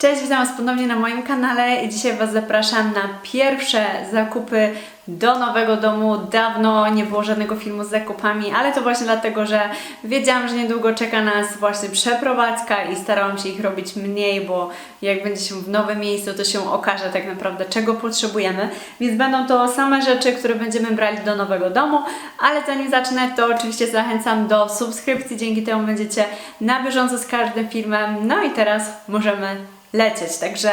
Cześć, witam Was ponownie na moim kanale i dzisiaj Was zapraszam na pierwsze zakupy do nowego domu. Dawno nie było żadnego filmu z zakupami, ale to właśnie dlatego, że wiedziałam, że niedługo czeka nas właśnie przeprowadzka i starałam się ich robić mniej, bo jak będzie się w nowym miejscu, to się okaże tak naprawdę czego potrzebujemy. Więc będą to same rzeczy, które będziemy brali do nowego domu, ale zanim zacznę, to oczywiście zachęcam do subskrypcji, dzięki temu będziecie na bieżąco z każdym filmem. No i teraz możemy lecieć. Także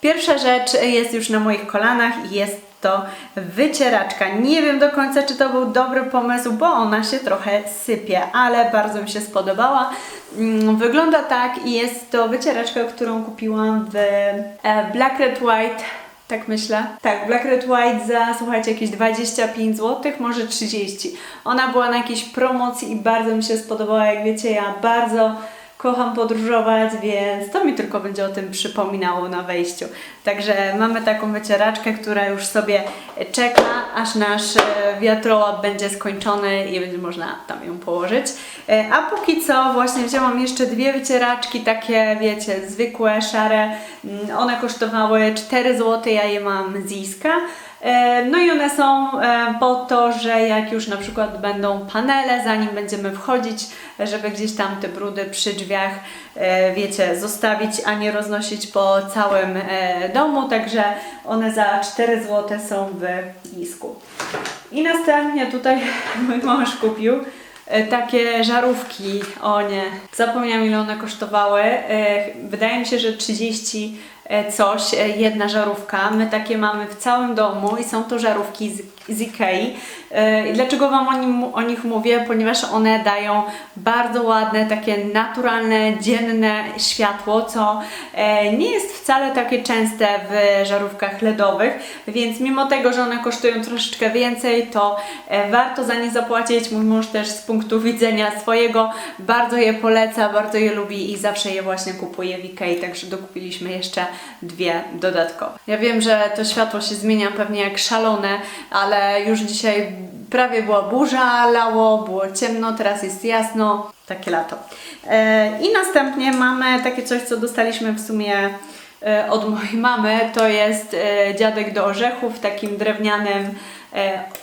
pierwsza rzecz jest już na moich kolanach i jest to wycieraczka. Nie wiem do końca, czy to był dobry pomysł, bo ona się trochę sypie, ale bardzo mi się spodobała. Mm, Wygląda tak i jest to wycieraczka, którą kupiłam w e, Black Red White. Tak myślę. Tak, Black Red White za, słuchajcie, jakieś 25 zł, może 30. Ona była na jakiejś promocji i bardzo mi się spodobała. Jak wiecie, ja bardzo kocham podróżować, więc to mi tylko będzie o tym przypominało na wejściu. Także mamy taką wycieraczkę, która już sobie czeka, aż nasz e, wiatrołap będzie skończony i będzie można tam ją położyć. E, A póki co właśnie wzięłam jeszcze dwie wycieraczki, takie wiecie, zwykłe, szare. Mm, One kosztowały 4 zł, ja je mam z Iska. E, No i one są po to, że jak już na przykład będą panele, zanim będziemy wchodzić, żeby gdzieś tam te brudy przy drzwiach, e, wiecie, zostawić, a nie roznosić po całym e, domu. Także one za 4 zł są w Isku. I następnie tutaj mój mąż kupił e, takie żarówki. O nie, zapomniałam ile one kosztowały. Wydaje mi się, że 30 e, coś, jedna żarówka. My takie mamy w całym domu i są to żarówki z, z Ikei. I dlaczego Wam o, nim, o nich mówię? Ponieważ one dają bardzo ładne, takie naturalne, dzienne światło, co e, nie jest wcale takie częste w żarówkach LEDowych, więc mimo tego, że one kosztują troszeczkę więcej, to e, warto za nie zapłacić. Mój mąż też z punktu widzenia swojego bardzo je poleca, bardzo je lubi i zawsze je właśnie kupuje w Ikei, także dokupiliśmy jeszcze dwie dodatkowo. Ja wiem, że to światło się zmienia pewnie jak szalone, ale już dzisiaj prawie była burza, lało, było ciemno, teraz jest jasno, takie lato. E, I następnie mamy takie coś, co dostaliśmy w sumie e, od mojej mamy, to jest e, dziadek do orzechów w takim drewnianym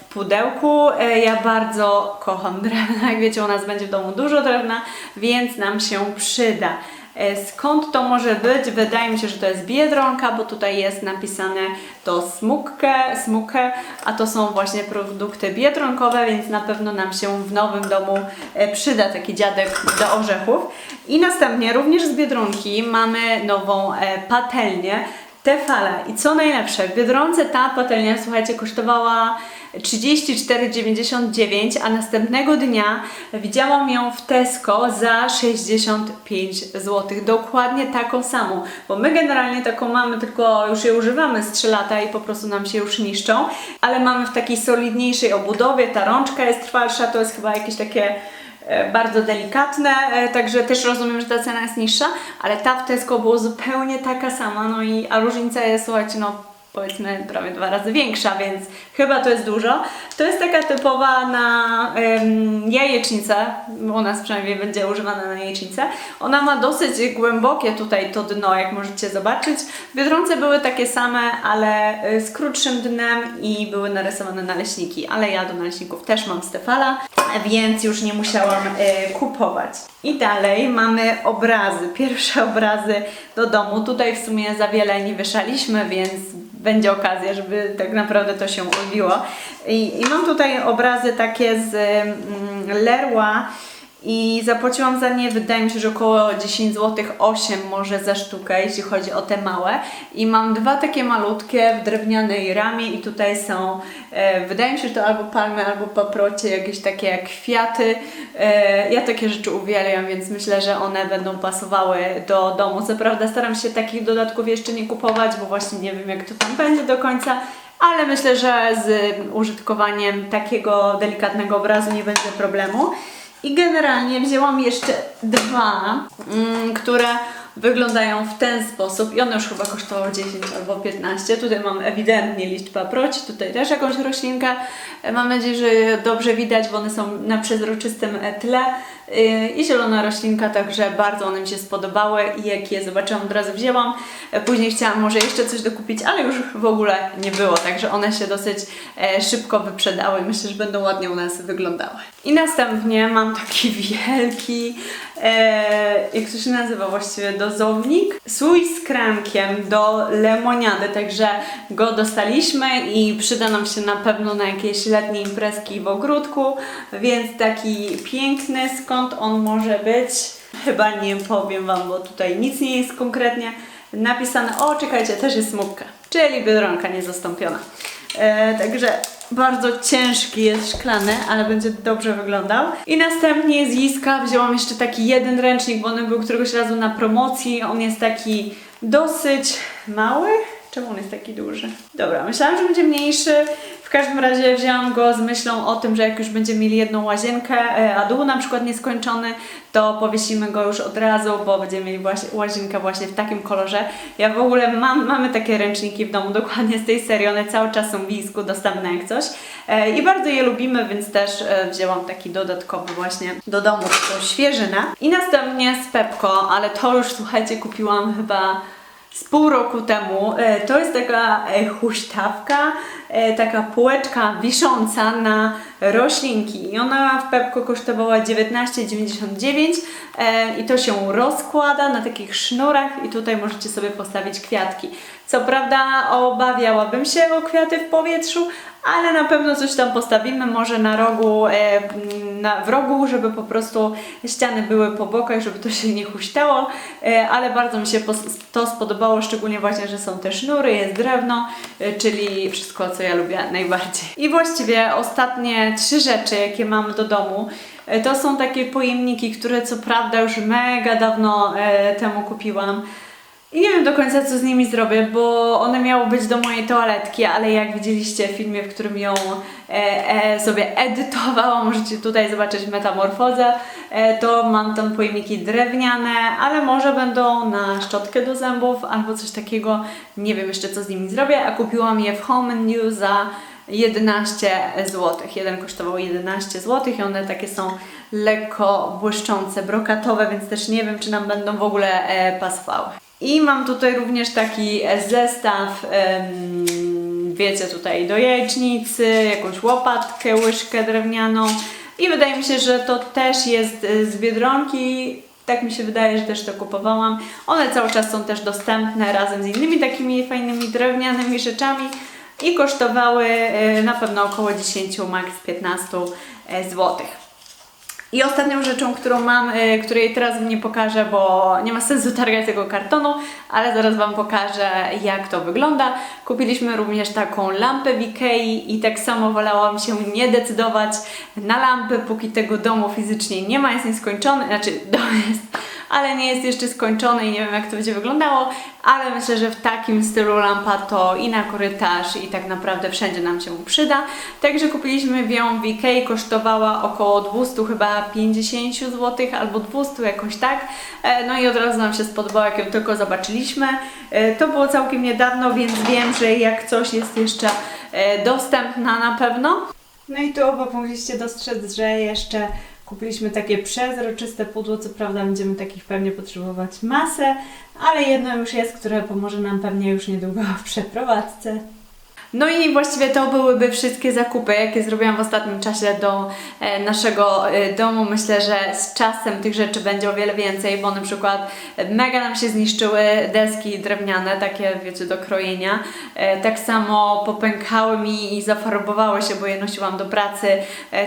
pudełku. Ja bardzo kocham drewno, jak wiecie u nas będzie w domu dużo drewna, więc nam się przyda. E, Skąd to może być? Wydaje mi się, że to jest Biedronka, bo tutaj jest napisane to smukkę, smukę, a to są właśnie produkty biedronkowe, więc na pewno nam się w nowym domu e, przyda taki dziadek do orzechów. I następnie również z Biedronki mamy nową e, patelnię Tefala. I co najlepsze, w Biedronce ta patelnia, słuchajcie, kosztowała 34,99, a następnego dnia widziałam ją w Tesco za 65 zł. Dokładnie taką samą, bo my generalnie taką mamy, tylko już je używamy z 3 lata i po prostu nam się już niszczą, ale mamy w takiej solidniejszej obudowie, ta rączka jest trwalsza, to jest chyba jakieś takie e, bardzo delikatne, e, także też rozumiem, że ta cena jest niższa, ale ta w Tesco była zupełnie taka sama, no i a różnica jest, słuchajcie, no powiedzmy prawie dwa razy większa, więc chyba to jest dużo. To jest taka typowa na em, jajecznicę, u nas przynajmniej będzie używana na jajecznicę. Ona ma dosyć głębokie tutaj to dno, jak możecie zobaczyć. Biedronce były takie same, ale y, z krótszym dnem i były narysowane naleśniki, ale ja do naleśników też mam Stefala, więc już nie musiałam y, kupować. I dalej mamy obrazy, pierwsze obrazy do domu. Tutaj w sumie za wiele nie wyszaliśmy, więc będzie okazja, żeby tak naprawdę to się odbiło. I, i mam tutaj obrazy takie z mm, Leroy i zapłaciłam za nie, wydaje mi się, że około 10 zł, 8 może za sztukę, jeśli chodzi o te małe. I mam dwa takie malutkie w drewnianej ramie i tutaj są, e, wydaje mi się, że to albo palmy, albo paprocie, jakieś takie jak kwiaty. E, ja takie rzeczy uwielbiam, więc myślę, że one będą pasowały do domu. Co prawda staram się takich dodatków jeszcze nie kupować, bo właśnie nie wiem jak to tam będzie do końca. Ale myślę, że z użytkowaniem takiego delikatnego obrazu nie będzie problemu. I generalnie wzięłam jeszcze dwa, mm, które wyglądają w ten sposób i one już chyba kosztowały 10 albo 15. Tutaj mam ewidentnie liść paproci, tutaj też jakąś roślinkę. E, Mam nadzieję, że dobrze widać, bo one są na przezroczystym e, tle Yy, i zielona roślinka, także bardzo one mi się spodobały i jak je zobaczyłam od razu wzięłam. E, Później chciałam może jeszcze coś dokupić, ale już w ogóle nie było, także one się dosyć e, szybko wyprzedały myślę, że będą ładnie u nas wyglądały. I następnie mam taki wielki, e, jak to się nazywa właściwie, słój z kremkiem do lemoniady, także go dostaliśmy i przyda nam się na pewno na jakieś letnie imprezki w ogródku, więc taki piękny, skąd on może być? Chyba nie powiem Wam, bo tutaj nic nie jest konkretnie napisane. O, czekajcie, też jest smutka, czyli biedronka niezastąpiona. E, także bardzo ciężki jest szklany, ale będzie dobrze wyglądał. I następnie z Jiska wzięłam jeszcze taki jeden ręcznik, bo on był któregoś razu na promocji. On jest taki dosyć mały. Czemu on jest taki duży? Dobra, myślałam, że będzie mniejszy. W każdym razie wzięłam go z myślą o tym, że jak już będziemy mieli jedną łazienkę, e, a dół na przykład nieskończony, to powiesimy go już od razu, bo będziemy mieli łazienkę właśnie w takim kolorze. Ja w ogóle mam, mamy takie ręczniki w domu, dokładnie z tej serii, one cały czas są w Wisku dostępne jak coś. E, I bardzo je lubimy, więc też e, wzięłam taki dodatkowy właśnie do domu, taką świeżynę. I następnie z Pepko, ale to już słuchajcie, kupiłam chyba z pół roku temu. E, To jest taka e, huśtawka, e, taka półeczka wisząca na roślinki. I ona w Pepko kosztowała 19,99 e, i to się rozkłada na takich sznurach i tutaj możecie sobie postawić kwiatki. Co prawda obawiałabym się o kwiaty w powietrzu, ale na pewno coś tam postawimy, może na rogu, e, na, w rogu, żeby po prostu ściany były po bokach, żeby to się nie huśtało, e, ale bardzo mi się to spodobało, szczególnie właśnie, że są te sznury, jest drewno, e, czyli wszystko, co ja lubię najbardziej. I właściwie ostatnie trzy rzeczy, jakie mam do domu, to są takie pojemniki, które co prawda już mega dawno temu kupiłam, i nie wiem do końca, co z nimi zrobię, bo one miały być do mojej toaletki, ale jak widzieliście w filmie, w którym ją e, e, sobie edytowałam, możecie tutaj zobaczyć metamorfozę, e, to mam tam pojemniki drewniane, ale może będą na szczotkę do zębów albo coś takiego. Nie wiem jeszcze, co z nimi zrobię, a kupiłam je w Home New za 11 zł. Jeden kosztował 11 zł i one takie są lekko błyszczące, brokatowe, więc też nie wiem, czy nam będą w ogóle e, pasowały. I mam tutaj również taki zestaw, wiecie, tutaj do jajecznicy, jakąś łopatkę, łyżkę drewnianą. I wydaje mi się, że to też jest z Biedronki. Tak mi się wydaje, że też to kupowałam. One cały czas są też dostępne razem z innymi takimi fajnymi drewnianymi rzeczami i kosztowały e, na pewno około 10, max 15 e, złotych. I ostatnią rzeczą, którą mam, y, której teraz Wam nie pokażę, bo nie ma sensu targać tego kartonu, ale zaraz Wam pokażę, jak to wygląda. Kupiliśmy również taką lampę w Ikei i tak samo wolałam się nie decydować na lampy, póki tego domu fizycznie nie ma, jest nieskończony, znaczy dom jest, ale nie jest jeszcze skończony i nie wiem, jak to będzie wyglądało, ale myślę, że w takim stylu lampa to i na korytarz i tak naprawdę wszędzie nam się przyda. Także kupiliśmy ją w Ikei, kosztowała około 200 chyba 50 zł albo 200 jakoś tak. E, No i od razu nam się spodobało, jak ją tylko zobaczyliśmy. E, To było całkiem niedawno, więc wiem, że jak coś jest jeszcze e, dostępna na pewno. No i tu obok mogliście dostrzec, że jeszcze kupiliśmy takie przezroczyste pudło. Co prawda będziemy takich pewnie potrzebować masę, ale jedno już jest, które pomoże nam pewnie już niedługo w przeprowadzce. No i właściwie to byłyby wszystkie zakupy, jakie zrobiłam w ostatnim czasie do e, naszego e, domu. Myślę, że z czasem tych rzeczy będzie o wiele więcej, bo na przykład mega nam się zniszczyły deski drewniane, takie wiecie, do krojenia. E, tak samo popękały mi i zafarbowały się, bo je nosiłam do pracy.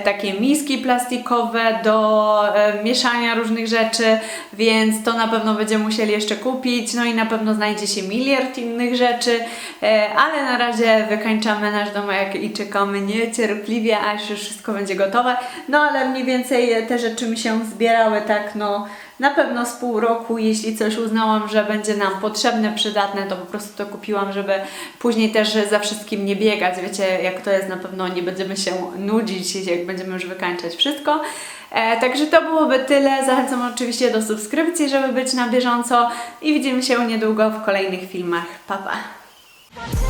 Takie miski plastikowe do mieszania różnych rzeczy, więc to na pewno będziemy musieli jeszcze kupić. No i na pewno znajdzie się miliard innych rzeczy, ale na razie wykańczamy nasz domek i czekamy niecierpliwie, aż już wszystko będzie gotowe. No ale mniej więcej te rzeczy mi się zbierały tak, no na pewno z pół roku, jeśli coś uznałam, że będzie nam potrzebne, przydatne, to po prostu to kupiłam, żeby później też za wszystkim nie biegać. Wiecie, jak to jest, na pewno nie będziemy się nudzić, jak będziemy już wykańczać wszystko. E, także to byłoby tyle. Zachęcam oczywiście do subskrypcji, żeby być na bieżąco i widzimy się niedługo w kolejnych filmach. Pa, pa!